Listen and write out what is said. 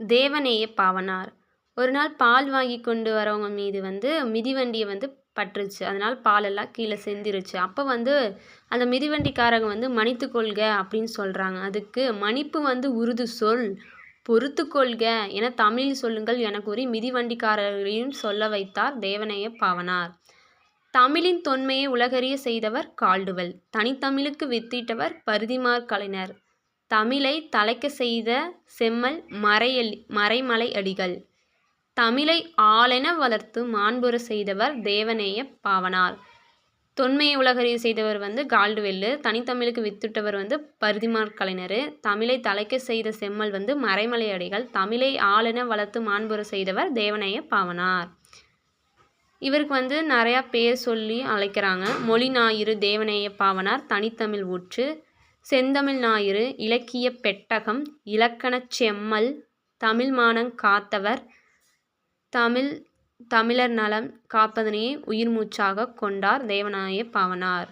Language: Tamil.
தேவநேய பாவனார். ஒரு நாள் பால் வாங்கி கொண்டு வரவங்க மீது வந்து மிதிவண்டியை வந்து பட்டுருச்சு அதனால் பாலெல்லாம் கீழே செந்திருச்சு. அப்போ வந்து அந்த மிதிவண்டிக்காரங்க வந்து மன்னித்து கொள்க அப்படின்னு சொல்கிறாங்க அதுக்கு மன்னிப்பு வந்து உருது சொல் பொறுத்து கொள்க என தமிழில் சொல்லுங்கள் என கூறி மிதிவண்டிக்காரர்களையும் சொல்ல வைத்தார் தேவனைய பாவனார். தமிழின் தொன்மையை உலகறிய செய்தவர் கால்டுவல். தனித்தமிழுக்கு வித்திட்டவர் பருதிமார் கலைஞர். தமிழை தலைக்க செய்த செம்மல் மறையலி மறைமலை அடிகள். தமிழை ஆளென வளர்த்து மாண்புற செய்தவர் தேவநேய பாவனார். தொன்மையை உலகறிய செய்தவர் வந்து கால்டுவெல்லு தனித்தமிழுக்கு வித்துட்டவர் வந்து பருதிமார் கலைஞர். தமிழை தலைக்க செய்த செம்மல் வந்து மறைமலை அடிகள். தமிழை ஆளென வளர்த்து மாண்புற செய்தவர் தேவநேய பாவனார். இவருக்கு வந்து நிறையா பேர் சொல்லி அழைக்கிறாங்க. மொழி ஞாயிறு தேவநேய பாவனார் தனித்தமிழ் ஊற்று செந்தமிழ் ஞாயிறு இலக்கிய பெட்டகம் இலக்கணச் செம்மல் தமிழ் மானங் காத்தவர் தமிழ் தமிழர் நலம் காப்பதனையே உயிர் மூச்சாக கொண்டார் தேவநாய பாவனார்.